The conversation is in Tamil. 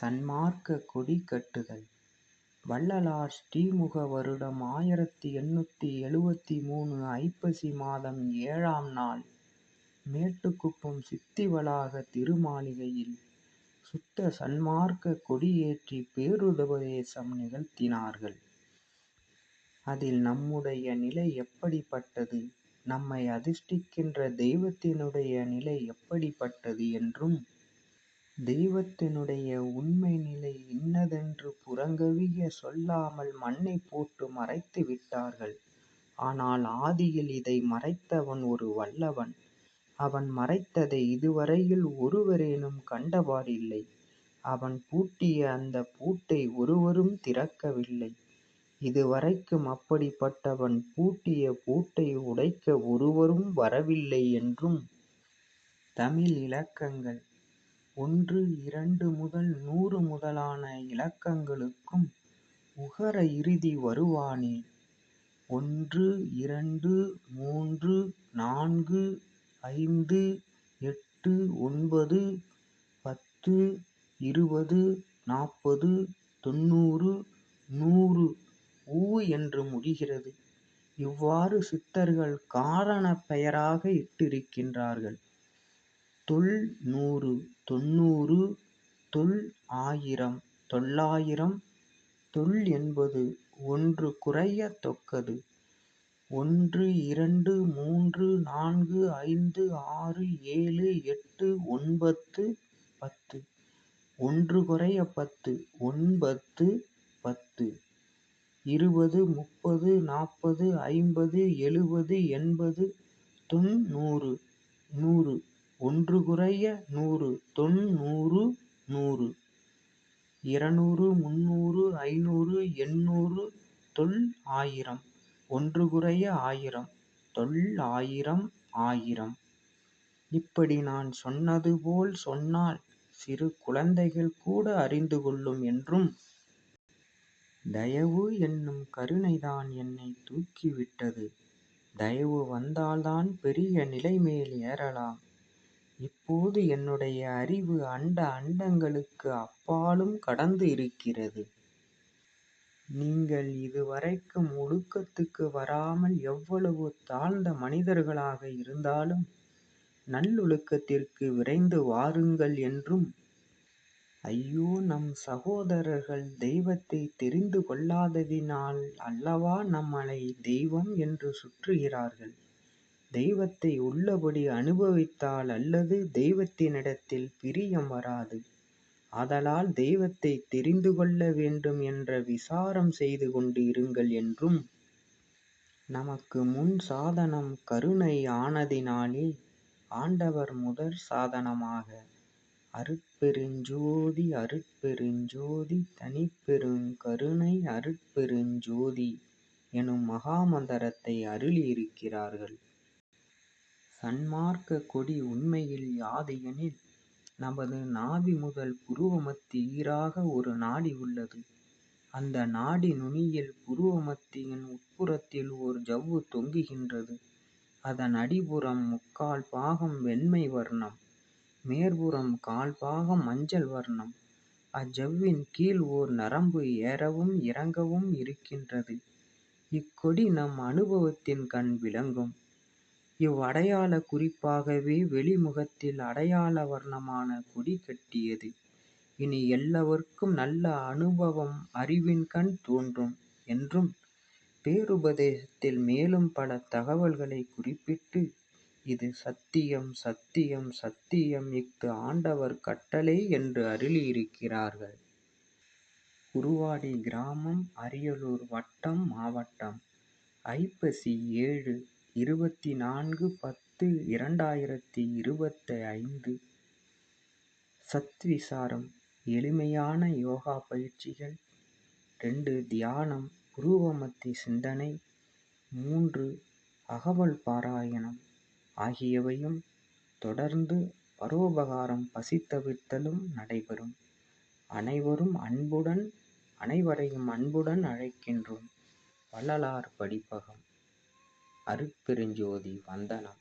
சன்மார்க்க கொடி கட்டுதல். வள்ளலார் ஸ்ரீமுக வருடம் ஆயிரத்தி எண்ணூற்றி எழுவத்தி மூணு ஐப்பசி மாதம் ஏழாம் நாள். மேட்டுக்குப்பம் சித்திவளாக திருமாளிகையில் சுத்த சன்மார்க்க கொடியேற்றி பேருபதேசம் நிகழ்த்தினார்கள். அதில் நம்முடைய நிலை எப்படிப்பட்டது? நம்மை அதிர்ஷ்டிக்கின்ற தெய்வத்தினுடைய நிலை எப்படிப்பட்டது என்றும் தெய்வத்தினுடைய உண்மை நிலை இன்னதென்று புறங்கவிய சொல்லாமல் மண்ணைப் போட்டு மறைத்து விட்டார்கள். ஆனால் ஆதியில் இதை மறைத்தவன் ஒரு வல்லவன். அவன் மறைத்ததை இதுவரையில் ஒருவரேனும் கண்டபாடில்லை. அவன் பூட்டிய அந்தப் பூட்டை ஒருவரும் திறக்கவில்லை. இதுவரைக்கும் அப்படிப்பட்டவன் பூட்டிய பூட்டை உடைக்க ஒருவரும் வரவில்லை என்றும் தமிழ் இலக்கங்கள் ஒன்று இரண்டு முதல் நூறு முதலான இலக்கங்களுக்கும் உகர இறுதி வருவானே ஒன்று இரண்டு மூன்று நான்கு ஐந்து எட்டு ஒன்பது பத்து இருபது நாற்பது தொண்ணூறு நூறு உ என்று முடிகிறது. இவ்வாறு சித்தர்கள் காரணப் பெயராக இட்டிருக்கின்றார்கள். தொல் நூறு தொண்ணூறு தொல் ஆயிரம் தொள்ளாயிரம் தொல் என்பது ஒன்று குறையத் தொக்கது. ஒன்று இரண்டு மூன்று நான்கு ஐந்து ஆறு ஏழு எட்டு ஒன்பத்து பத்து. ஒன்று குறைய பத்து ஒன்பத்து பத்து. இருபது முப்பது நாற்பது ஐம்பது எழுபது எண்பது தொண்ணூறு நூறு. ஒன்று குறைய நூறு தொண்ணூறு நூறு இரநூறு இருநூறு முந்நூறு ஐநூறு எண்ணூறு தொள் ஆயிரம் ஒன்று குறைய ஆயிரம் தொள் ஆயிரம் ஆயிரம். இப்படி நான் சொன்னது போல் சொன்னால் சிறு குழந்தைகள் கூட அறிந்து கொள்ளும் என்றும் தயவு என்னும் கருணைதான் என்னை தூக்கிவிட்டது தயவு வந்தால்தான் பெரிய நிலைமேல் ஏறலாம். இப்போது என்னுடைய அறிவு அண்ட அண்டங்களுக்கு அப்பாலும் கடந்து இருக்கிறது. நீங்கள் இதுவரைக்கும் ஒழுக்கத்துக்கு வராமல் எவ்வளவு தாழ்ந்த மனிதர்களாக இருந்தாலும் நல்லொழுக்கத்திற்கு விரைந்து வாருங்கள் என்றும் ஐயோ நம் சகோதரர்கள் தெய்வத்தை தெரிந்து கொள்ளாததினால் அல்லவா நம்மளை தெய்வம் என்று சுற்றுகிறார்கள். தெய்வத்தை உள்ளபடி அனுபவித்தால் அல்லது தெய்வத்தினிடத்தில் பிரியம் வராது. ஆதலால் தெய்வத்தை தெரிந்து கொள்ள வேண்டும் என்ற விசாரம் செய்து கொண்டு இருங்கள் என்றும் நமக்கு முன் சாதனம் கருணை ஆனதினாலே ஆண்டவர் முதற் சாதனமாக அருட்பெருஞ்சோதி அருட்பெருஞ்சோதி தனிப்பெருங் கருணை அருட்பெருஞ்சோதி எனும் மகாமந்தரத்தை அருளியிருக்கிறார்கள். சன்மார்க்க கொடி உண்மையில் யாது எனில் நமது நாபி முதல் புருவமத்தி ஈறாக ஒரு நாடி உள்ளது. அந்த நாடி நுனியில் புருவமத்தியின் உட்புறத்தில் ஓர் ஜவ்வு தொங்குகின்றது. அதன் அடிப்புறம் முக்கால் பாகம் வெண்மை வர்ணம் மேற்புறம் கால்பாகம் மஞ்சள் வர்ணம். அஜவ்வின் கீழ் ஓர் நரம்பு ஏறவும் இறங்கவும் இருக்கின்றது. இக்கொடி நம் அனுபவத்தின்கண் விளங்கும். இவ்வடையாளக் குறிப்பாகவே வெளிமுகத்தில் அடையாள வர்ணமான கொடி கட்டியது. இனி எல்லவர்க்கும் நல்ல அனுபவம் அறிவின்கண் தோன்றும் என்றும் பேருபதேசத்தில் மேலும் பல தகவல்களைக் குறிப்பிட்டு இது சத்தியம் சத்தியம் சத்தியம் இஃது ஆண்டவர் கட்டளை என்று அருளியிருக்கிறார்கள். குருவாடி கிராமம் அரியலூர் வட்டம் மாவட்டம் ஐப்பசி ஏழு இருபத்தி நான்கு பத்து இரண்டாயிரத்தி இருபத்து ஐந்து சத்விசாரம் எளிமையான யோகா பயிற்சிகள் ரெண்டு தியானம் உருவமத்தி சிந்தனை மூன்று அகவல் பாராயணம் ஆகியவையும் தொடர்ந்து பரோபகாரம் பசித்தவிர்த்தலும் நடைபெறும். அனைவரும் அன்புடன் அனைவரையும் அன்புடன் அழைக்கின்றோம். வள்ளலார் படிப்பகம் அருட்பெருஞ்சோதி வந்தனம்.